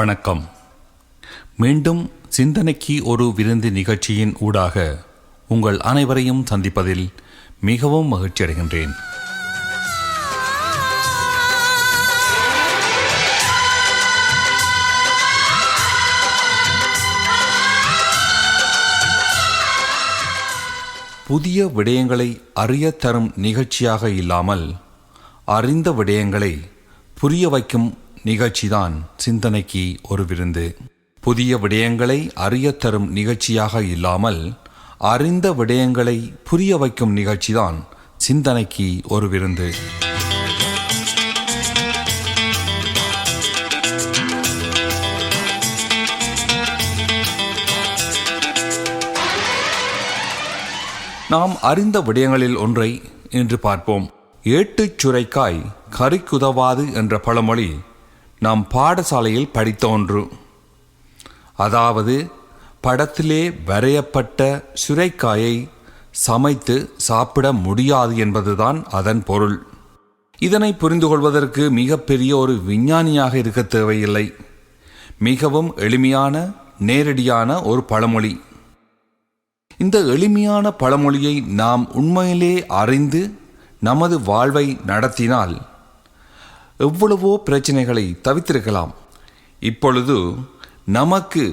வணக்கம். மீண்டும் சிந்தனைக்கு ஒரு விருந்து நிகழ்ச்சியின் ஊடாக உங்கள் அனைவரையும் சந்திப்பதில் மிகவும் மகிழ்ச்சி அடைகின்றேன். புதிய விடயங்களை அறிய தரும் நிகழ்ச்சியாக இல்லாமல் அறிந்த விடயங்களை புரிய வைக்கும் நிகழ்ச்சிதான் சிந்தனைக்கு ஒரு விருந்து. புதிய விடயங்களை அறியத் தரும் நிகழ்ச்சியாக இல்லாமல் அறிந்த விடயங்களை புரிய வைக்கும் நிகழ்ச்சிதான் சிந்தனைக்கு ஒரு விருந்து. நாம் அறிந்த விடயங்களில் ஒன்றை இன்று பார்ப்போம். ஏட்டுச் சுரைக்காய் கறிக்குதவாது என்ற பழமொழி நாம் பாடசாலையில் படித்த ஒன்று. அதாவது படத்திலே வரையப்பட்ட சுரைக்காயை சமைத்து சாப்பிட முடியாது என்பதுதான் அதன் பொருள். இதனை புரிந்து கொள்வதற்கு மிகப்பெரிய ஒரு விஞ்ஞானியாக இருக்க தேவையில்லை. மிகவும் எளிமையான நேரடியான ஒரு பழமொழி. இந்த எளிமையான பழமொழியை நாம் உண்மையிலே அறிந்து நமது வாழ்வை நடத்தினால் எவ்வளவோ பிரச்சனைகளை தவித்திருக்கலாம். இப்பொழுது நமக்கு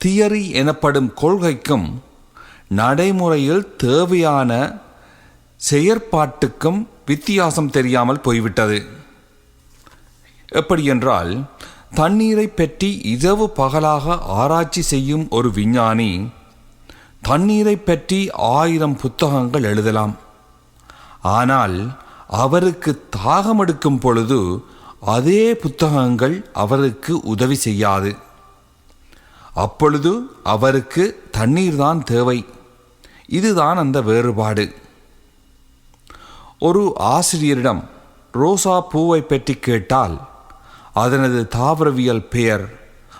தியரி எனப்படும் கொள்கைக்கும் நடைமுறையில் தேவையான செயற்பாட்டுக்கும் வித்தியாசம் தெரியாமல் போய்விட்டது. எப்படி என்றால் தண்ணீரை பற்றி இரவு பகலாக ஆராய்ச்சி செய்யும் ஒரு விஞ்ஞானி தண்ணீரை பற்றி ஆயிரம் புத்தகங்கள் எழுதலாம். ஆனால் அவருக்கு தாகம் எடுக்கும் பொழுது அதே புத்தகங்கள் அவருக்கு உதவி செய்யாது. அப்பொழுது அவருக்கு தண்ணீர் தான் தேவை. இதுதான் அந்த வேறுபாடு. ஒரு ஆசிரியரிடம் ரோசா பூவை பற்றி கேட்டால் அதனது தாவரவியல் பெயர்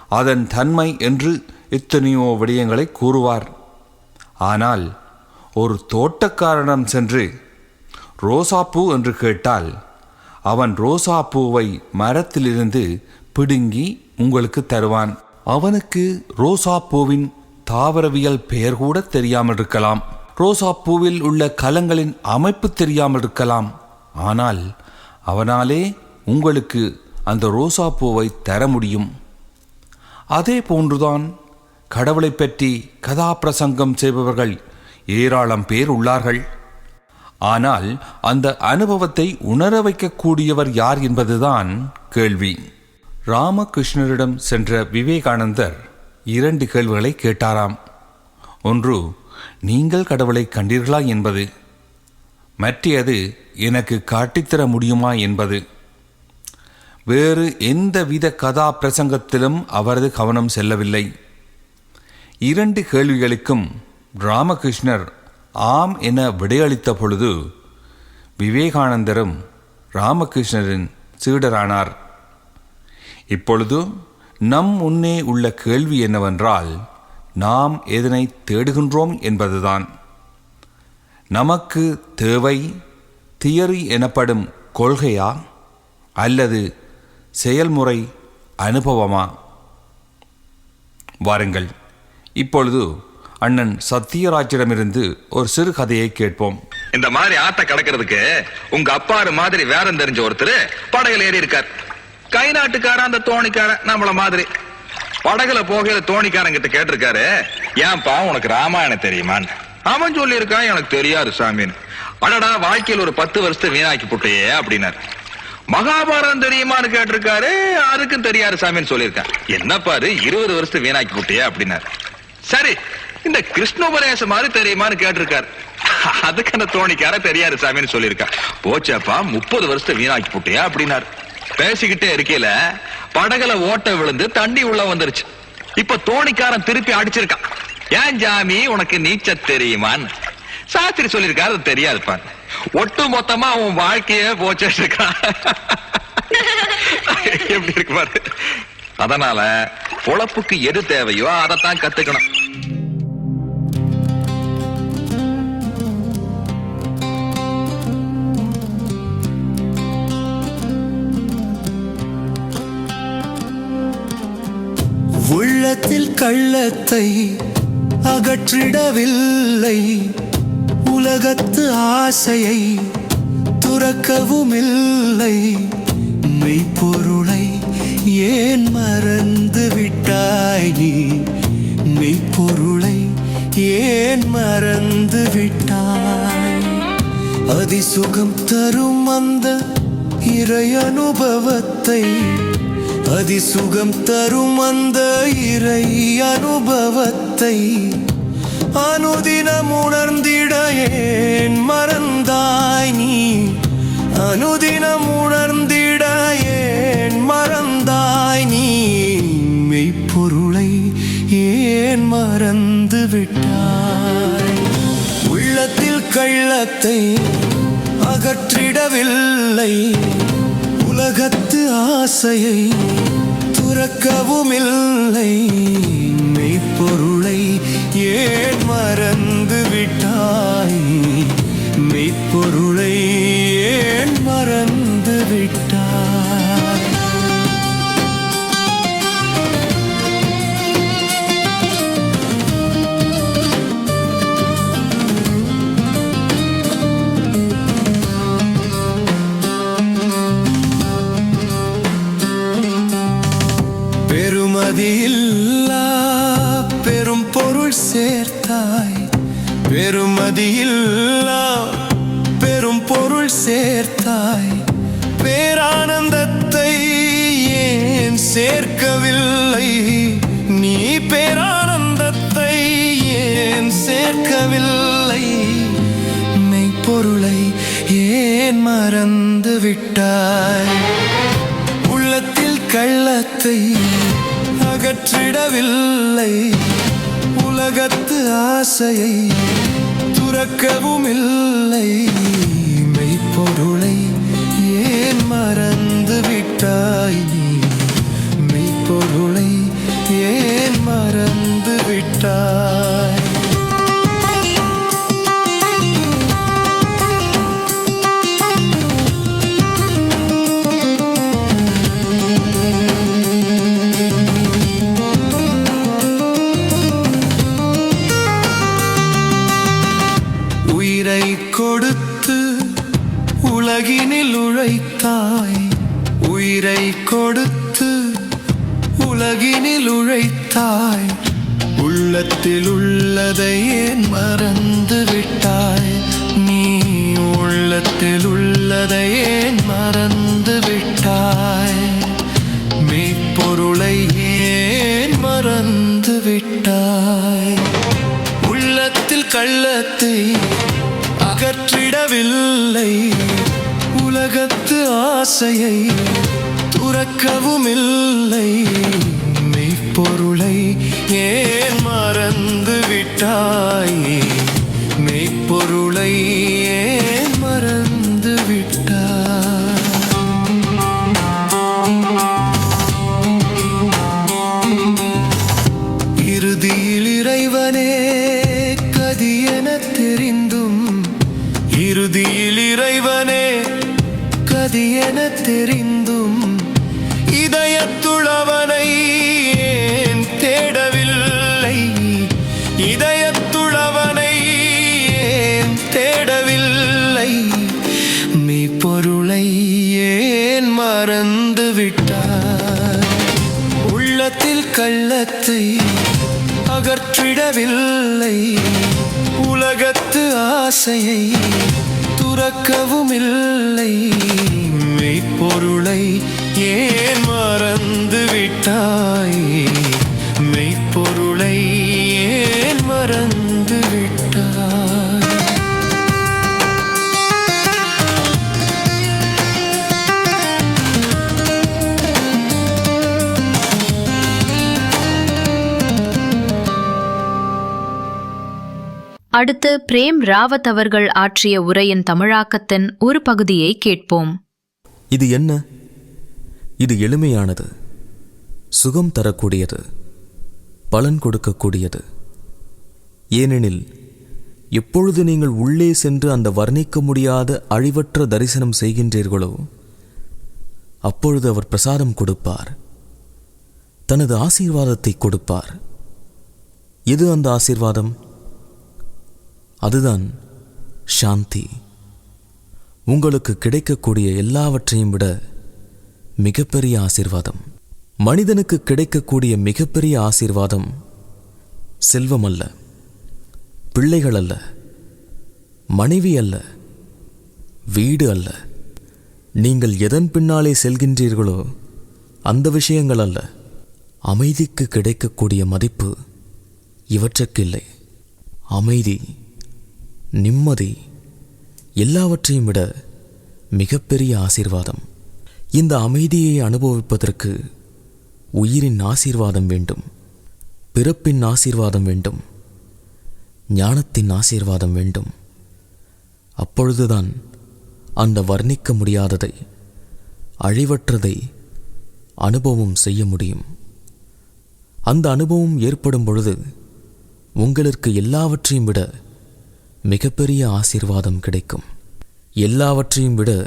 அதன் தன்மை என்று எத்தனையோ விடயங்களை கூறுவார். ஆனால் ஒரு தோட்டக்காரனிடம் சென்று ரோசாப்பூ என்று கேட்டால் அவன் ரோசாப்பூவை மரத்திலிருந்து பிடுங்கி உங்களுக்கு தருவான். அவனுக்கு ரோசாப்பூவின் தாவரவியல் பெயர் கூட தெரியாமல் இருக்கலாம். ரோசாப்பூவில் உள்ள கலங்களின் அமைப்பு தெரியாமல் இருக்கலாம். ஆனால் அவனாலே உங்களுக்கு அந்த ரோசாப்பூவை தர முடியும். அதே போன்றுதான் கடவுளை பற்றி கதாபிரசங்கம் செய்பவர்கள் ஏராளம் பேர் உள்ளார்கள். ஆனால் அந்த அனுபவத்தை உணர வைக்கக்கூடியவர் யார் என்பதுதான் கேள்வி. ராமகிருஷ்ணரிடம் சென்ற விவேகானந்தர் இரண்டு கேள்விகளை கேட்டாராம். ஒன்று நீங்கள் கடவுளை கண்டீர்களா? என்பது. மற்றது எனக்கு காட்டித்தர முடியுமா? என்பது. வேறு எந்தவித கதா பிரசங்கத்திலும் அவரது கவனம் செல்லவில்லை. இரண்டு கேள்விகளுக்கும் ராமகிருஷ்ணர் ஆம் என விடையளித்த பொழுது விவேகானந்தரும் ராமகிருஷ்ணரின் சீடரானார். இப்பொழுது நம் முன்னே உள்ள கேள்வி என்னவென்றால் நாம் எதனை தேடுகின்றோம் என்பதுதான். நமக்கு தேவை தியரி எனப்படும் கொள்கையா? அல்லது செயல்முறை அனுபவமா? வாருங்கள் இப்பொழுது அண்ணன் சத்யராஜிடமிருந்து ஒரு சிறு கதையை கேட்போம். இந்த மாதிரி ஆட்ட கடக்கிறதுக்கு உங்க அப்பாரு மாதிரி வேறம் தெரிஞ்ச ஒருத்தர் படகுல ஏறி இருக்கார். கை நாட்டுக்காரன் அந்த தோணிக்காரன் நம்மள மாதிரி. படகுல போகையில தோணிக்காரன் கிட்ட கேட்டிருக்காரு ஏன்பா உனக்கு ராமாயணம் தெரியுமான்னு? அவன் சொல்லி இருக்கான் எனக்கு தெரியாது சாமின்னு. அடடா வாழ்க்கையில் ஒரு பத்து வருஷத்தை வீணாக்கி புட்டையே அப்படின்னாரு. மகாபாரதம் தெரியுமான்னு கேட்டிருக்காரு அதுக்கும் தெரியாது சாமின்னு சொல்லியிருக்கான். என்ன பாரு இருபது வருஷத்தை வீணாக்கி புட்டையே அப்படின்னாரு. சரி இந்த கிருஷ்ணோபதேசம் மாதிரி தெரியுமான்னு கேட்டிருக்காரு. அதுக்கு அந்த தோணிக்கார தெரியாது சாமின்னு சொல்லியிருக்கா. போச்சப்பா முப்பது வருஷத்தை வீணாக்கி போட்டியா அப்படின்னாரு. பேசிக்கிட்டே இருக்கையில படகுல ஓட்ட விழுந்து தண்ணி உள்ள வந்துருச்சு. இப்ப தோணிக்காரன் திருப்பி அடிச்சிருக்கான் ஏன் ஜாமி உனக்கு நீச்ச தெரியுமான்னு. சாஸ்திரி சொல்லியிருக்காரு அது தெரியாதுப்பா. ஒட்டு மொத்தமா அவன் வாழ்க்கையே போச்சு இருக்கான் எப்படி இருக்கு பாரு. அதனால பொழப்புக்கு எது தேவையோ அதைத்தான் கத்துக்கணும். கள்ளத்தை அகற்றிடவில்லை. உலகத்து ஆசையை துறக்கவும் இல்லை மெய்ப்பொருளை ஏன் மறந்து விட்டாய் நீ? மெய்ப்பொருளை ஏன் மறந்து விட்டாய் அதிசுகம் தரும் அந்த இறை அனுபவத்தை அதிசுகம் தரும் அந்த இறை அனுபவத்தை அனுதினம் உணர்ந்திட ஏன் மறந்தாய் நீ? அனுதினம் உணர்ந்திட ஏன் மறந்தாய் நீ? மெய்ப்பொருளை ஏன் மறந்து விட்டாய்? உள்ளத்தில் கள்ளத்தை அகற்றிடவில்லை. உலகத்து ஆசையை துறக்கவும் இல்லை மெய்ப்பொருளை ஏன் மறந்து விட்டாய்? மெய்ப்பொருளை ஏன் மறந்து விட்டாய்? மதியில்லா பெரும் பொருள் சேர்த்தாய். பேரானந்தத்தை ஏன் சேர்க்கவில்லை? நீ பேரானந்தத்தை ஏன் சேர்க்கவில்லை? மெய்ப்பொருளை ஏன் மறந்து விட்டாய்? உள்ளத்தில் கள்ளத்தை அகற்றிடவில்லை. உலகத்து ஆசையை துறக்கவும் இல்லை மெய்ப்பொருளை ஏன் மறந்து விட்டாய் மெய்ப்பொருளை ஏன் மறந்து விட்டாய் உயிரை கொடுத்து உலகினில் உழைத்தாய். உயிரை கொடுத்து உலகினில் உழைத்தாய். உள்ளத்தில் உள்ளதை ஏன் மறந்து விட்டாய்? நீ உள்ளத்தில் உள்ளதை ஏன் மறந்து விட்டாய்? மெய்ப்பொருளை ஏன் மறந்து விட்டாய்? உள்ளத்தில் கள்ளத்தை அகற்றிடவில்லை உலகத்து ஆசையை துறக்கவும் இல்லை பொருளை ஏன் மறந்து விட்டார் உள்ளத்தில் கள்ளத்தை அகற்றிடவில்லை. உலகத்து ஆசையை துறக்கவும் இல்லை மெய்ப்பொருளை ஏன் மறந்து விட்டாய்? மெய்ப்பொருளை ஏன் மறந்து அடுத்து பிரேம் ராவத் அவர்கள் ஆற்றிய உரையின் தமிழாக்கத்தின் ஒரு பகுதியை கேட்போம். இது என்ன? இது எளிமையானது. சுகம் தரக்கூடியது. பலன் கொடுக்கக்கூடியது. ஏனெனில் எப்பொழுது நீங்கள் உள்ளே சென்று அந்த வர்ணிக்க முடியாத அழிவற்ற தரிசனம் செய்கின்றீர்களோ அப்பொழுது அவர் பிரசாதம் கொடுப்பார். தனது ஆசீர்வாதத்தை கொடுப்பார். எது அந்த ஆசீர்வாதம்? அதுதான் சாந்தி. உங்களுக்கு கிடைக்கக்கூடிய எல்லாவற்றையும் விட மிகப்பெரிய ஆசீர்வாதம். மனிதனுக்கு கிடைக்கக்கூடிய மிகப்பெரிய ஆசீர்வாதம் செல்வம் அல்ல பிள்ளைகள் அல்ல மனைவி அல்ல வீடு அல்ல. நீங்கள் எதன் பின்னாலே செல்கின்றீர்களோ அந்த விஷயங்கள் அல்ல. அமைதிக்கு கிடைக்கக்கூடிய மதிப்பு இவற்றுக்கில்லை. அமைதி நிம்மதி எல்லாவற்றையும் விட மிகப்பெரிய ஆசீர்வாதம். இந்த அமைதியை அனுபவிப்பதற்கு உயிரின் ஆசீர்வாதம் வேண்டும் பிறப்பின் ஆசீர்வாதம் வேண்டும் ஞானத்தின் ஆசீர்வாதம் வேண்டும். அப்பொழுதுதான் அந்த வர்ணிக்க முடியாததை அழிவற்றதை அனுபவம் செய்ய முடியும். அந்த அனுபவம் ஏற்படும் பொழுது உங்களுக்கு எல்லாவற்றையும் விட மிகப்பெரிய ஆசீர்வாதம் கிடைக்கும். எல்லாவற்றையும் விட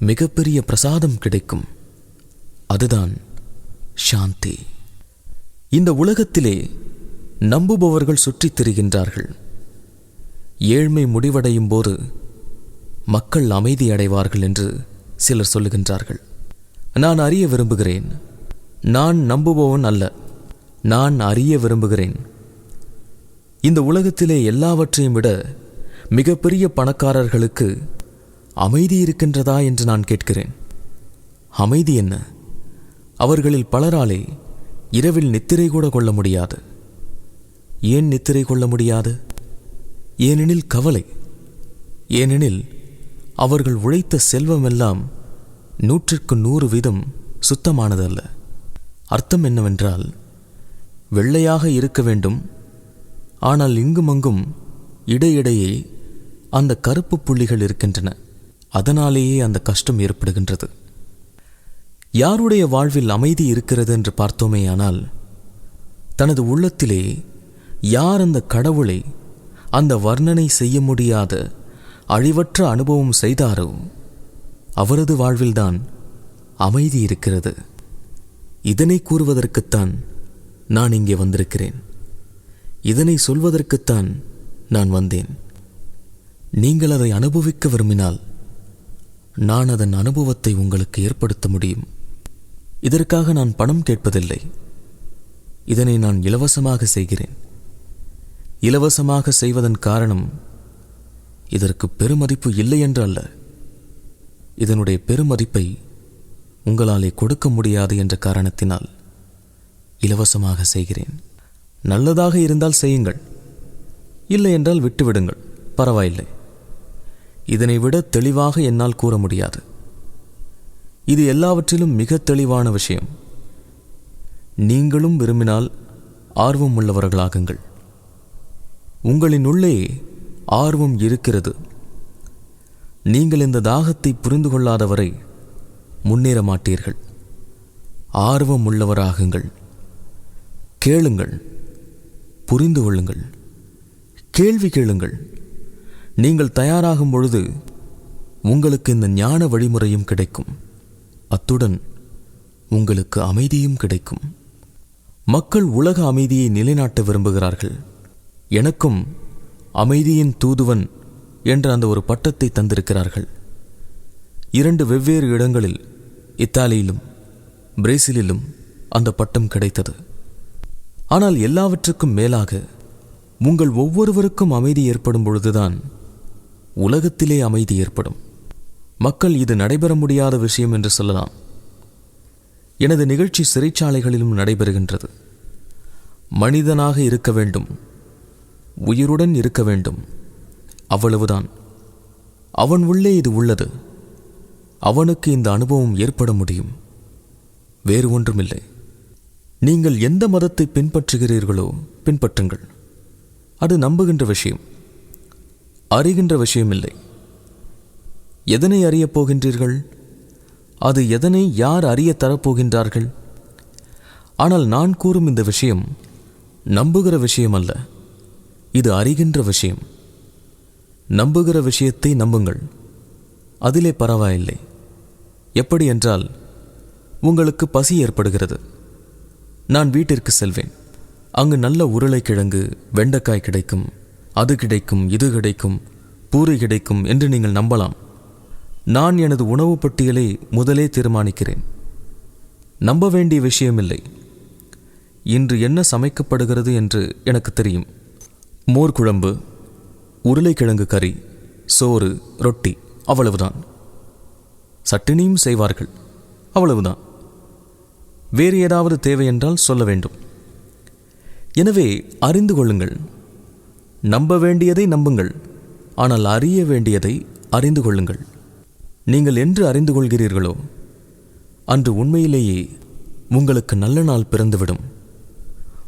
மிகப்பெரிய பிரசாதம் கிடைக்கும். அதுதான் சாந்தி. இந்த உலகத்திலே நம்புபவர்கள் சுற்றித் திரிகின்றார்கள். ஏழ்மை முடிவடையும் போது மக்கள் அமைதி அடைவார்கள் என்று சிலர் சொல்லுகின்றார்கள். நான் அறிய விரும்புகிறேன். நான் நம்புபவன் அல்ல. நான் அறிய விரும்புகிறேன். இந்த உலகத்திலே எல்லாவற்றையும் விட மிகப்பெரிய பணக்காரர்களுக்கு அமைதி இருக்கின்றதா என்று நான் கேட்கிறேன். அமைதி என்ன? அவர்களில் பலராலே இரவில் நித்திரை கூட கொள்ள முடியாது. ஏன் நித்திரை கொள்ள முடியாது? ஏனெனில் கவலை. ஏனெனில் அவர்கள் உழைத்த செல்வமெல்லாம் நூற்றிற்கு நூறு வீதம் சுத்தமானதல்ல. அர்த்தம் என்னவென்றால் வெள்ளையாக இருக்க வேண்டும் ஆனால் இங்குமங்கும் இடையிடையே அந்த கருப்பு புள்ளிகள் இருக்கின்றன. அதனாலேயே அந்த கஷ்டம் ஏற்படுகின்றது. யாருடைய வாழ்வில் அமைதி இருக்கிறது என்று பார்த்தோமேயானால் தனது உள்ளத்திலே யார் அந்த கடவுளை அந்த வர்ணனை செய்ய முடியாத அழிவற்ற அனுபவம் செய்தாரோ அவரது வாழ்வில்தான் அமைதி இருக்கிறது. இதனை கூறுவதற்குத்தான் நான் இங்கே வந்திருக்கிறேன். இதனை சொல்வதற்குத்தான் நான் வந்தேன். நீங்கள் அதை அனுபவிக்க விரும்பினால் நான் அதன் அனுபவத்தை உங்களுக்கு ஏற்படுத்த முடியும். இதற்காக நான் பணம் கேட்பதில்லை. இதனை நான் இலவசமாக செய்கிறேன். இலவசமாக செய்வதன் காரணம் இதற்கு பெருமதிப்பு இல்லை என்று அல்ல இதனுடைய பெருமதிப்பை உங்களாலே கொடுக்க முடியாது என்ற காரணத்தினால் இலவசமாக செய்கிறேன். நல்லதாக இருந்தால் செய்யுங்கள். இல்லை என்றால் விட்டுவிடுங்கள். பரவாயில்லை. இதனை விட தெளிவாக என்னால் கூற முடியாது. இது எல்லாவற்றிலும் மிக தெளிவான விஷயம். நீங்களும் விரும்பினால் ஆர்வம் உள்ளவர்களாகுங்கள். உங்களின் உள்ளே ஆர்வம் இருக்கிறது. நீங்கள் இந்த தாகத்தை புரிந்து கொள்ளாதவரை முன்னேற மாட்டீர்கள். ஆர்வம் உள்ளவராகுங்கள். கேளுங்கள். புரிந்து கொள்ளுங்கள். கேள்வி கேளுங்கள். நீங்கள் தயாராகும் பொழுது உங்களுக்கு இந்த ஞான வழிமுறையும் கிடைக்கும். அத்துடன் உங்களுக்கு அமைதியும் கிடைக்கும். மக்கள் உலக அமைதியை நிலைநாட்ட விரும்புகிறார்கள். எனக்கும் அமைதியின் தூதுவன் என்ற அந்த ஒரு பட்டத்தை தந்திருக்கிறார்கள். இரண்டு வெவ்வேறு இடங்களில் இத்தாலியிலும் பிரேசிலிலும் அந்த பட்டம் கிடைத்தது. ஆனால் எல்லாவற்றுக்கும் மேலாக உங்கள் ஒவ்வொருவருக்கும் அமைதி ஏற்படும் பொழுதுதான் உலகத்திலே அமைதி ஏற்படும். மக்கள் இது நடைபெற முடியாத விஷயம் என்று சொல்லலாம். எனது நிகழ்ச்சி சிறைச்சாலைகளிலும் நடைபெறுகின்றது. மனிதனாக இருக்க வேண்டும். உயிருடன் இருக்க வேண்டும். அவ்வளவுதான். அவன் உள்ளே இது உள்ளது. அவனுக்கு இந்த அனுபவம் ஏற்பட முடியும். வேறு ஒன்றுமில்லை. நீங்கள் எந்த மதத்தை பின்பற்றுகிறீர்களோ பின்பற்றுங்கள். அது நம்புகின்ற விஷயம். அறிகின்ற விஷயமில்லை. எதனை அறியப் போகின்றீர்கள்? அது எதனை யார் அறிய தரப்போகின்றார்கள்? ஆனால் நான் கூறும் இந்த விஷயம் நம்புகிற விஷயம் அல்ல இது அறிகின்ற விஷயம். நம்புகிற விஷயத்தை நம்புங்கள். அதிலே பரவாயில்லை. எப்படி என்றால் உங்களுக்கு பசி ஏற்படுகிறது. நான் வீட்டிற்கு செல்வேன். அங்கு நல்ல உருளைக்கிழங்கு வெண்டைக்காய் கிடைக்கும் அது கிடைக்கும் இது கிடைக்கும் பூரி கிடைக்கும் என்று நீங்கள் நம்பலாம். நான் எனது உணவு பட்டியலை முதலே தீர்மானிக்கிறேன். நம்ப வேண்டிய விஷயமில்லை. இன்று என்ன சமைக்கப்படுகிறது என்று எனக்கு தெரியும். மோர் குழம்பு உருளைக்கிழங்கு கறி சோறு ரொட்டி அவ்வளவுதான். சட்டினியும் செய்வார்கள். அவ்வளவுதான். வேறு ஏதாவது தேவை என்றால் சொல்ல வேண்டும். எனவே அறிந்து கொள்ளுங்கள். நம்ப வேண்டியதை நம்புங்கள். ஆனால் அறிய வேண்டியதை அறிந்து கொள்ளுங்கள். நீங்கள் என்று அறிந்து கொள்கிறீர்களோ? அன்று உண்மையிலேயே உங்களுக்கு நல்ல நாள் பிறந்துவிடும்.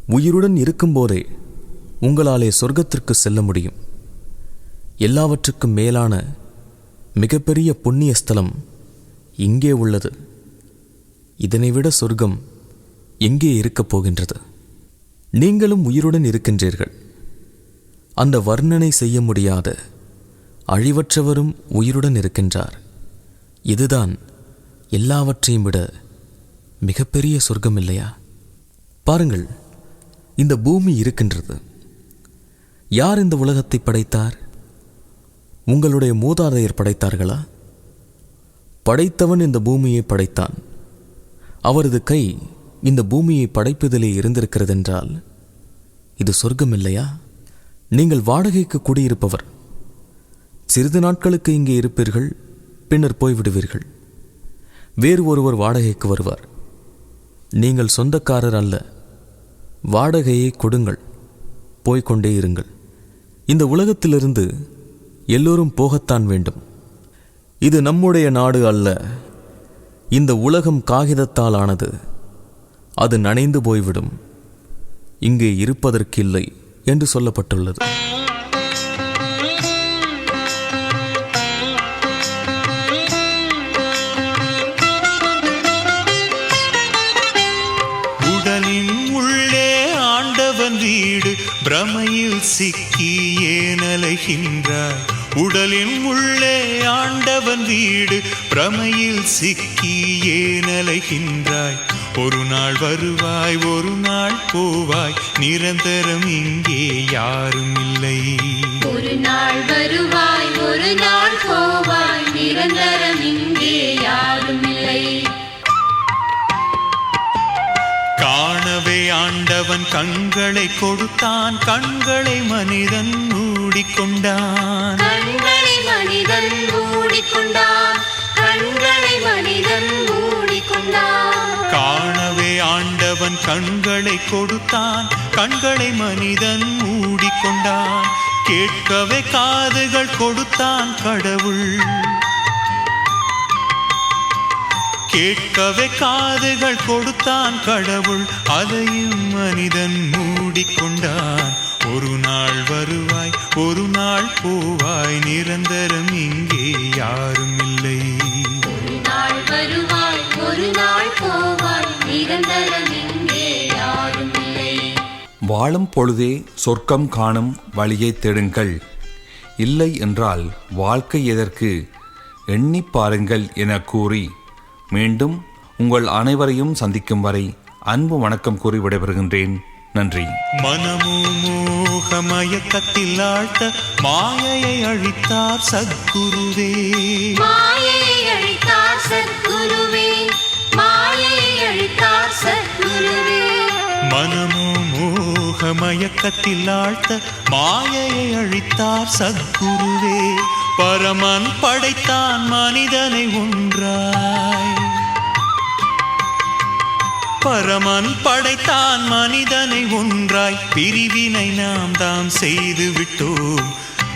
உயிருடன் இருக்கும்போதே உங்களாலே சொர்க்கத்திற்கு செல்ல முடியும். எல்லாவற்றுக்கும் மேலான மிகப்பெரிய புண்ணிய ஸ்தலம் இங்கே உள்ளது. இதனைவிட சொர்க்கம் எங்கே இருக்கப் போகின்றது? நீங்களும் உயிருடன் இருக்கின்றீர்கள். அந்த வர்ணனை செய்ய முடியாத அழிவற்றவரும் உயிருடன் இருக்கின்றார். இதுதான் எல்லாவற்றையும் விட மிகப்பெரிய சொர்க்கம் இல்லையா? பாருங்கள் இந்த பூமி இருக்கின்றது. யார் இந்த உலகத்தை படைத்தார்? உங்களுடைய மூதாதையர் படைத்தார்களா? படைத்தவன் இந்த பூமியை படைத்தான். அவரது கை இந்த பூமியை படைப்பதிலே இருந்திருக்கிறதென்றால் இது சொர்க்கம் இல்லையா நீங்கள் வாடகைக்கு குடியிருப்பவர். சிறிது நாட்களுக்கு இங்கே இருப்பீர்கள் பின்னர் போய்விடுவீர்கள். வேறு ஒருவர் வாடகைக்கு வருவார். நீங்கள் சொந்தக்காரர் அல்ல. வாடகையை கொடுங்கள். போய்கொண்டே இருங்கள். இந்த உலகத்திலிருந்து எல்லோரும் போகத்தான் வேண்டும். இது நம்முடைய நாடு அல்ல. இந்த உலகம் காகிதத்தால் ஆனது அது நனைந்து போய்விடும். இங்கே இருப்பதற்கில்லை என்று சொல்லப்பட்டுள்ளது. உடலின் உள்ளே ஆண்டவன் வீடு பிரமையில் சிக்கி ஏனலைகின்றாய் உடலின் உள்ளே ஆண்டவன் வீடு பிரமையில் சிக்கி ஏனலைகின்றாய். ஒரு நாள் வருவாய் ஒரு நாள் போவாய் நிரந்தரம் இங்கே யாரும் இல்லை. ஒரு நாள் வருவாய் ஒரு நாள் போவாய் நிரந்தரம் இங்கே யாரும் இல்லை. காணவே ஆண்டவன் கண்களை கொடுத்தான் கண்களை மனிதன் மூடிக்கொண்டான். கண்களை மனிதன் மூடிக்கொண்டான். கண்களை மனிதன் மூடிக்கொண்டான். காணவே ஆண்டவன் கண்களை கொடுத்தான். கண்களை மனிதன் மூடிக்கொண்டான். கேட்கவே காதுகள் கொடுத்தான் கடவுள். கேட்கவே காதுகள் கொடுத்தான் கடவுள். அதையும் மனிதன் மூடிக்கொண்டான். ஒரு நாள் வருவாய் ஒரு நாள் போவாய் நிரந்தரம் இங்கே யாரும் இல்லை. ஒரு நாள் வருவாய் ஒரு நாள் போவாய் நிரந்தரம் இங்கே யாரும் இல்லை. வாழும் பொழுதே சொர்க்கம் காணும் வழியை தேடுங்கள். இல்லை என்றால் வாழ்க்கை எதற்கு? எண்ணிப் பாருங்கள் என கூறி மீண்டும் உங்கள் அனைவரையும் சந்திக்கும் வரை அன்பு வணக்கம் கூறி விடைபெறுகின்றேன். நன்றி. மனமோ மோக மயக்கத்தில் ஆழ்த்த மாயையை அழித்தார் சத்குருவே. மாயையை அழித்தார் சத்குருவே. மாயையை அழித்தார் சத்குருவே. மனமோ மோக மயக்கத்தில் ஆழ்த்த மாயையை அழித்தார் சத்குருவே. பரமன் படைத்தான் மனிதனை ஒன்றாய். பரமன் படைத்தான் மனிதனை ஒன்றாய் பிரிவினை நாம் தாம் செய்து விட்டோம்.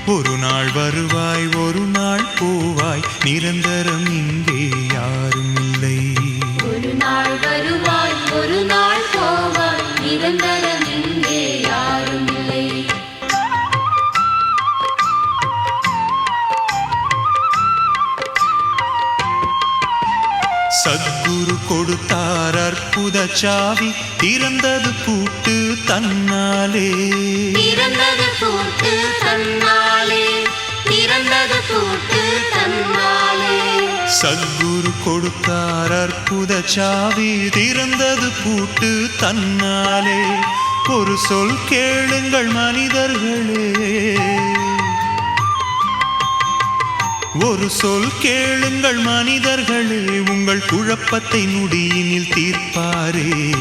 ஒரு நாள் வருவாய் ஒரு நாள் போவாய் நிரந்தரம் இங்கே யாரும் இல்லை. ஒரு நாள் வருவாய் ஒரு நாள் போவாய் நிரந்தரம் சத்குரு கொடுத்தார் அற்புத சாவி. திறந்தது பூட்டு தன்னாலே. திறந்தது பூட்டு தன்னாலே. திறந்தது பூட்டு தன்னாலே. சத்குரு கொடுத்தார் அற்புத சாவி. திறந்தது பூட்டு தன்னாலே. ஒரு சொல் கேளுங்கள் மனிதர்களே. ஒரு சொல் கேளுங்கள் மனிதர்களே உங்கள் குழப்பத்தை நுடியினில் தீர்ப்பாரே.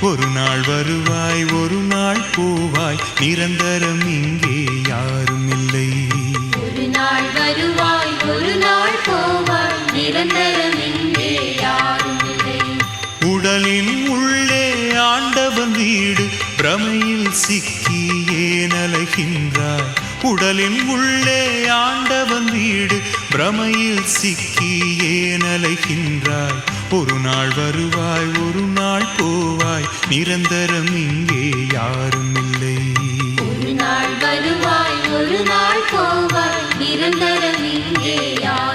ஒரு நாள் வருவாய் ஒரு நாள் போவாய் நிரந்தரம் இங்கே யாரும் இல்லை. ஒரு நாள் வருவாய் ஒரு நாள் போவாய் நிரந்தரம் இங்கே யாரும் இல்லை. உடலின் உள்ளே ஆண்டவன் வீடு பிரமையில் சிக்கி ஏன் அலைகின்றாய் உடலின் உள்ளே ஆண்டவன் வீடு பிரமையில் சிக்கி ஏன் அலைகின்றாய் ஒரு நாள் வருவாய் ஒரு நாள் போவாய். நிரந்தரம் இங்கே யாரும் இல்லை ஒரு நாள் வருவாய் ஒரு நாள் போவாய். நிரந்தரம் இங்கே யார்